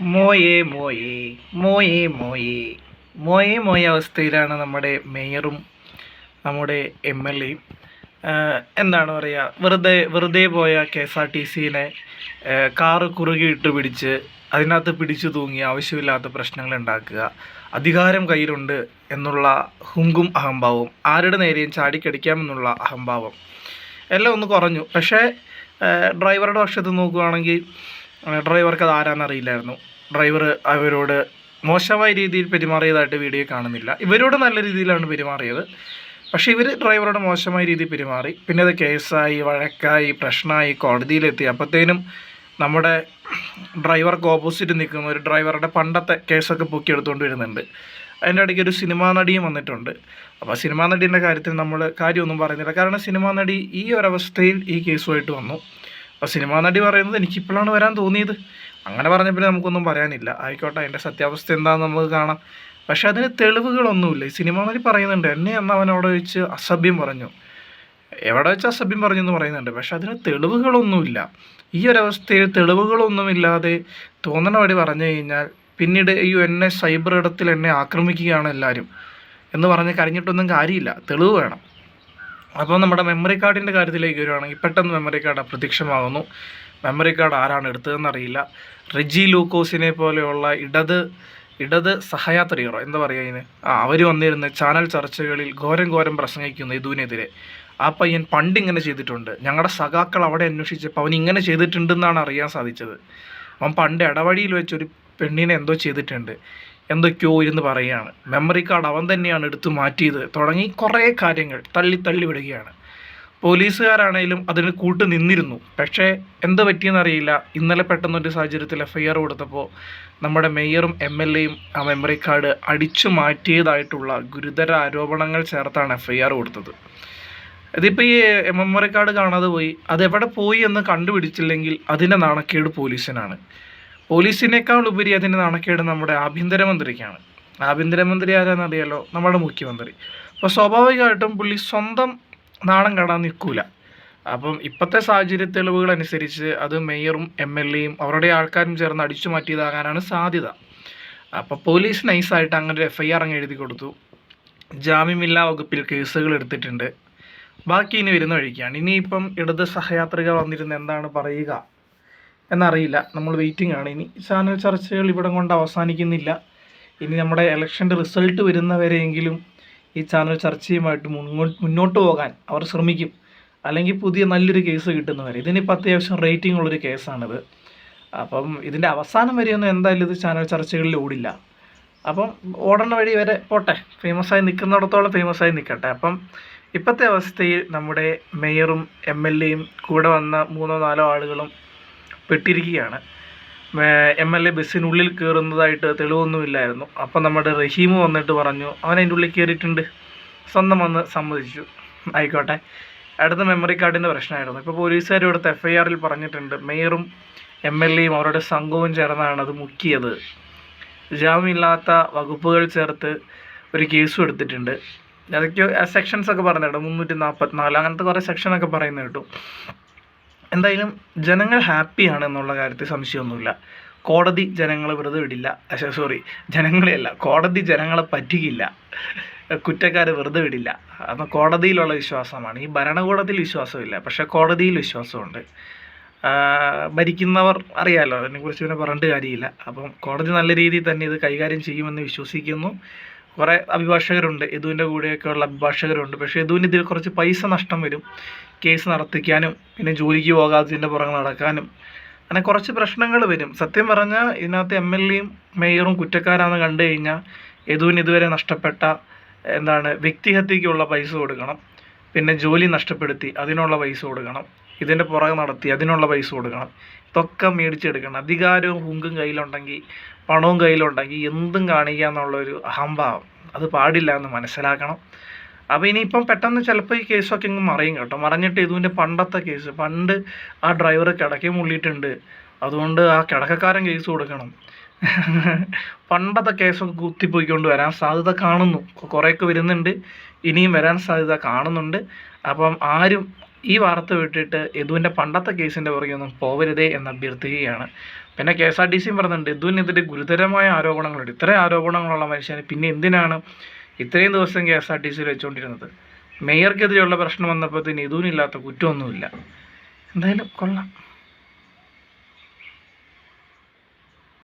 മോയെ മോയെ മോയെ മോയെ. മോയെ മോയ അവസ്ഥയിലാണ് നമ്മുടെ മേയറും നമ്മുടെ എം എൽ എയും. എന്താണ് പറയുക വെറുതെ വെറുതെ പോയ കെ എസ് ആർ ടി സിനെ കാറ് കുറുകിയിട്ട് പിടിച്ച് അതിനകത്ത് പിടിച്ചു തൂങ്ങി ആവശ്യമില്ലാത്ത പ്രശ്നങ്ങൾ ഉണ്ടാക്കുക. അധികാരം കയ്യിലുണ്ട് എന്നുള്ള ഹുങ്കും അഹംഭാവവും. ആരുടെ നേരെയും ചാടിക്കടിക്കാമെന്നുള്ള അഹംഭാവം. എല്ലാം ഒന്ന് കുറഞ്ഞു. പക്ഷേ ഡ്രൈവറുടെ പക്ഷത്ത് നോക്കുകയാണെങ്കിൽ ഡ്രൈവർക്ക് അത് ആരാന്നറിയില്ലായിരുന്നു. ഡ്രൈവർ അവരോട് മോശമായ രീതിയിൽ പെരുമാറിയതായിട്ട് വീഡിയോ കാണുന്നില്ല. ഇവരോട് നല്ല രീതിയിലാണ് പെരുമാറിയത്. പക്ഷേ ഇവർ ഡ്രൈവറോട് മോശമായ രീതിയിൽ പെരുമാറി. പിന്നെ അത് കേസായി വഴക്കായി പ്രശ്നമായി കോടതിയിലെത്തി. അപ്പോഴത്തേനും നമ്മുടെ ഡ്രൈവർക്ക് ഓപ്പോസിറ്റ് നിൽക്കുന്ന ഒരു ഡ്രൈവറുടെ പണ്ടത്തെ കേസൊക്കെ പൊക്കി എടുത്തുകൊണ്ട് വരുന്നുണ്ട്. അതിന്റെ ഇടയ്ക്ക് ഒരു സിനിമാ നടിയും വന്നിട്ടുണ്ട്. അപ്പോൾ സിനിമാ നടീന്റെ കാര്യത്തിൽ നമ്മൾ കാര്യമൊന്നും പറയുന്നില്ല കാരണം സിനിമാ നടി ഈ ഒരവസ്ഥയിൽ ഈ കേസുമായിട്ട് വന്നു. അപ്പോൾ സിനിമാ നടി പറയുന്നത് എനിക്കിപ്പോഴാണ് വരാൻ തോന്നിയത്. അങ്ങനെ പറഞ്ഞ പിന്നെ നമുക്കൊന്നും പറയാനില്ല. ആയിക്കോട്ടെ അതിന്റെ സത്യാവസ്ഥ എന്താണെന്ന് നമുക്ക് കാണാം. പക്ഷേ അതിന് തെളിവുകളൊന്നുമില്ല. ഈ സിനിമാ നടി പറയുന്നുണ്ട് എന്നെ അന്ന് അവൻ അവിടെ വെച്ച് അസഭ്യം പറഞ്ഞു. എവിടെ വെച്ച് അസഭ്യം പറഞ്ഞു എന്ന് പറയുന്നുണ്ട്. പക്ഷെ അതിന് തെളിവുകളൊന്നുമില്ല. ഈ ഒരവസ്ഥയിൽ തെളിവുകളൊന്നുമില്ലാതെ തോന്നണ വഴി പറഞ്ഞു കഴിഞ്ഞാൽ പിന്നീട് ഈ എന്നെ സൈബർ ഇടത്തിൽ എന്നെ ആക്രമിക്കുകയാണ് എല്ലാവരും എന്ന് പറഞ്ഞ് കരഞ്ഞിട്ടൊന്നും കാര്യമില്ല. തെളിവ് വേണം. അപ്പോൾ നമ്മുടെ മെമ്മറി കാർഡിന്റെ കാര്യത്തിലേക്ക് വരുവാണെങ്കിൽ പെട്ടെന്ന് മെമ്മറി കാർഡ് അപ്രത്യക്ഷമാകുന്നു. മെമ്മറി കാർഡ് ആരാണ് എടുത്തതെന്ന് അറിയില്ല റിജി ലൂക്കോസിനെ പോലെയുള്ള ഇടത് ഇടത് സഹയാത്രികരോ എന്താ പറയുക ഇതിന്? ആ അവർ വന്നിരുന്ന് ചാനൽ ചർച്ചകളിൽ ഘോരം ഘോരം പ്രസംഗിക്കുന്നു ഇതുവിനെതിരെ ആ പയ്യൻ പണ്ട് ഇങ്ങനെ ചെയ്തിട്ടുണ്ട്. ഞങ്ങളുടെ സഖാക്കൾ അവിടെ അന്വേഷിച്ചപ്പോൾ അവൻ ഇങ്ങനെ ചെയ്തിട്ടുണ്ടെന്നാണ് അറിയാൻ സാധിച്ചത്. അവൻ പണ്ട് ഇടവഴിയിൽ വെച്ചൊരു പെണ്ണിനെ എന്തോ ചെയ്തിട്ടുണ്ട്. എന്തൊക്കെയോ ഇരുന്ന് പറയുകയാണ്. മെമ്മറി കാർഡ് അവൻ തന്നെയാണ് എടുത്തു മാറ്റിയത്. തുടങ്ങി കുറേ കാര്യങ്ങൾ തള്ളി തള്ളി വിടുകയാണ്. പോലീസുകാരാണേലും അതിന് കൂട്ട് നിന്നിരുന്നു. പക്ഷേ എന്ത് പറ്റിയെന്നറിയില്ല ഇന്നലെ പെട്ടെന്നൊരു സാഹചര്യത്തിൽ എഫ് ഐ ആർ കൊടുത്തപ്പോൾ നമ്മുടെ മേയറും എം എൽ എയും ആ മെമ്മറി കാർഡ് അടിച്ചു മാറ്റിയതായിട്ടുള്ള ഗുരുതര ആരോപണങ്ങൾ ചേർത്താണ് എഫ് ഐ ആർ കൊടുത്തത്. ഇതിപ്പോൾ ഈ മെമ്മറി കാർഡ് കാണാതെ പോയി. അതെവിടെ പോയി എന്ന് കണ്ടുപിടിച്ചില്ലെങ്കിൽ അതിന്റെ നാണക്കേട് പോലീസിനാണ്. പോലീസിനേക്കാൾ ഉപരി അതിന് നാണക്കേട് നമ്മുടെ ആഭ്യന്തരമന്ത്രിക്കാണ് ആഭ്യന്തരമന്ത്രി ആരാന്നറിയാലോ നമ്മുടെ മുഖ്യമന്ത്രി. അപ്പോൾ സ്വാഭാവികമായിട്ടും പുള്ളി സ്വന്തം നാണം കാണാൻ നിൽക്കൂല അപ്പം ഇപ്പോഴത്തെ സാഹചര്യ തെളിവുകൾ അനുസരിച്ച് അത് മേയറും എം എൽ എയും അവരുടെ ആൾക്കാരും ചേർന്ന് അടിച്ചു മാറ്റിയതാകാനാണ് സാധ്യത. അപ്പോൾ പോലീസ് നൈസായിട്ട് അങ്ങനെ ഒരു എഫ് ഐ ആർ അങ്ങ് എഴുതി കൊടുത്തു. ജാമ്യമില്ലാ വകുപ്പിൽ കേസുകൾ എടുത്തിട്ടുണ്ട്. ബാക്കി ഇനി വരുന്ന വഴിക്കാണ്. ഇനിയിപ്പം ഇടത് സഹയാത്രിക വന്നിരുന്ന് എന്താണ് പറയുക? എന്നറിയില്ല. നമ്മൾ വെയിറ്റിംഗ് ആണ്. ഇനി ചാനൽ ചർച്ചകൾ ഇവിടം കൊണ്ട് അവസാനിക്കുന്നില്ല. ഇനി നമ്മുടെ ഇലക്ഷന്റെ റിസൾട്ട് വരുന്നവരെയെങ്കിലും ഈ ചാനൽ ചർച്ചയുമായിട്ട് മുന്നോട്ട് പോകാൻ അവർ ശ്രമിക്കും. അല്ലെങ്കിൽ പുതിയ നല്ലൊരു കേസ് കിട്ടുന്നവരെ. ഇതിനിപ്പോൾ അത്യാവശ്യം റേറ്റിംഗ് ഉള്ളൊരു കേസാണിത് അപ്പം ഇതിന്റെ അവസാനം വരെയൊന്നും എന്തായാലും ഇത് ചാനൽ ചർച്ചകളിൽ ഓടില്ല. അപ്പം ഓടണ വഴി വരെ പോട്ടെ. ഫേമസ് ആയി നിൽക്കുന്നിടത്തോളം ഫേമസ് ആയി നിൽക്കട്ടെ. അപ്പം ഇപ്പോഴത്തെ അവസ്ഥയിൽ നമ്മുടെ മേയറും എം എൽ എയും കൂടെ വന്ന മൂന്നോ നാലോ ആളുകളും പെട്ടിരിക്കുകയാണ്. എം എൽ എ ബസ്സിനുള്ളിൽ കയറുന്നതായിട്ട് തെളിവൊന്നുമില്ലായിരുന്നു. അപ്പം നമ്മുടെ റഹീം വന്നിട്ട് പറഞ്ഞു അവൻ അതിന്റെ ഉള്ളിൽ കയറിയിട്ടുണ്ട് സ്വന്തം വന്ന് സമ്മതിച്ചു. ആയിക്കോട്ടെ. അടുത്ത മെമ്മറി കാർഡിന്റെ പ്രശ്നമായിരുന്നു. ഇപ്പോൾ പോലീസുകാർ ഇവിടുത്തെ എഫ് ഐ ആറിൽ പറഞ്ഞിട്ടുണ്ട് മേയറും എം എൽ എയും അവരുടെ സംഘവും ചേർന്നാണ് അത് മുക്കിയത്. ജാമ്യമില്ലാത്ത വകുപ്പുകൾ ചേർത്ത് ഒരു കേസും എടുത്തിട്ടുണ്ട്. അതൊക്കെ സെക്ഷൻസ് ഒക്കെ കേട്ടോ മുന്നൂറ്റി നാൽപ്പത്തിനാല് അങ്ങനത്തെ കുറേ സെക്ഷനൊക്കെ പറയുന്നത് കേട്ടു. എന്തായാലും ജനങ്ങൾ ഹാപ്പിയാണ് എന്നുള്ള കാര്യത്തിൽ സംശയമൊന്നുമില്ല. കോടതി ജനങ്ങളെ വെറുതെ വിടില്ല. സോറി ജനങ്ങളെയല്ല കോടതി ജനങ്ങളെ പറ്റിക്കില്ല. കുറ്റക്കാരെ വെറുതെ വിടില്ല. അപ്പം കോടതിയിലുള്ള വിശ്വാസമാണ്. ഈ ഭരണകൂടത്തിൽ വിശ്വാസമില്ല പക്ഷേ കോടതിയിൽ വിശ്വാസമുണ്ട്. ഭരിക്കുന്നവർ അറിയാമല്ലോ അതിനെക്കുറിച്ച് പിന്നെ പറഞ്ഞിട്ട് കാര്യമില്ല. അപ്പം കോടതി നല്ല രീതിയിൽ തന്നെ ഇത് കൈകാര്യം ചെയ്യുമെന്ന് വിശ്വസിക്കുന്നു. കുറേ അഭിഭാഷകരുണ്ട്. യദുവിന്റെ കൂടെയൊക്കെയുള്ള അഭിഭാഷകരുണ്ട്. പക്ഷേ യദുവിന് ഇതിൽ കുറച്ച് പൈസ നഷ്ടം വരും. കേസ് നടത്തിക്കാനും പിന്നെ ജോലിക്ക് പോകാത്തതിന്റെ പുറകെ നടക്കാനും അങ്ങനെ കുറച്ച് പ്രശ്നങ്ങൾ വരും. സത്യം പറഞ്ഞാൽ ഇതിനകത്ത് എം എൽ എയും മേയറും കുറ്റക്കാരാണെന്ന് കണ്ടു കഴിഞ്ഞാൽ യദുവിന് ഇതുവരെ നഷ്ടപ്പെട്ട എന്താണ് വ്യക്തിഹത്യക്കുള്ള പൈസ കൊടുക്കണം. പിന്നെ ജോലി നഷ്ടപ്പെടുത്തി അതിനുള്ള പൈസ കൊടുക്കണം. ഇതിന്റെ പുറകെ നടത്തി അതിനുള്ള പൈസ കൊടുക്കണം. ഇതൊക്കെ മേടിച്ചെടുക്കണം. അധികാരവും ഹുങ്കും കയ്യിലുണ്ടെങ്കിൽ പണവും കയ്യിലുണ്ടെങ്കിൽ എന്തും കാണിക്കുക എന്നുള്ളൊരു അഹംഭാവം. അത് പാടില്ല എന്ന് മനസ്സിലാക്കണം. അപ്പോൾ ഇനിയിപ്പം പെട്ടെന്ന് ചിലപ്പോൾ ഈ കേസൊക്കെ ഇങ്ങ് മറിയും കേട്ടോ. മറിഞ്ഞിട്ട് ഇതുവിന്റെ പണ്ടത്തെ കേസ്. പണ്ട് ആ ഡ്രൈവർ കിടക്കി മുള്ളിയിട്ടുണ്ട്. അതുകൊണ്ട് ആ കിടക്കക്കാരൻ കേസ് കൊടുക്കണം. പണ്ടത്തെ കേസൊക്കെ കുത്തിപ്പോയിക്കൊണ്ട് വരാൻ സാധ്യത കാണുന്നു. കുറേയൊക്കെ വരുന്നുണ്ട്. ഇനിയും വരാൻ സാധ്യത കാണുന്നുണ്ട്. അപ്പം ആരും ഈ വാർത്ത വിട്ടിട്ട് യദുവിന്റെ പണ്ടത്തെ കേസിന്റെ പുറകെ ഒന്നും പോവരുതേ എന്ന് അഭ്യർത്ഥിക്കുകയാണ്. പിന്നെ കെ എസ് ആർ ടി സിയും പറയുന്നുണ്ട് യദുവിനെതിരെ ഗുരുതരമായ ആരോപണങ്ങളുണ്ട്. ഇത്രയും ആരോപണങ്ങളുള്ള മനുഷ്യനെ പിന്നെ എന്തിനാണ് ഇത്രയും ദിവസം കെ എസ് ആർ ടി സിയിൽ വെച്ചുകൊണ്ടിരുന്നത്? മേയർക്കെതിരെയുള്ള പ്രശ്നം വന്നപ്പോഴത്തേന് യദുവിനില്ലാത്ത കുറ്റമൊന്നുമില്ല. എന്തായാലും കൊള്ളാം.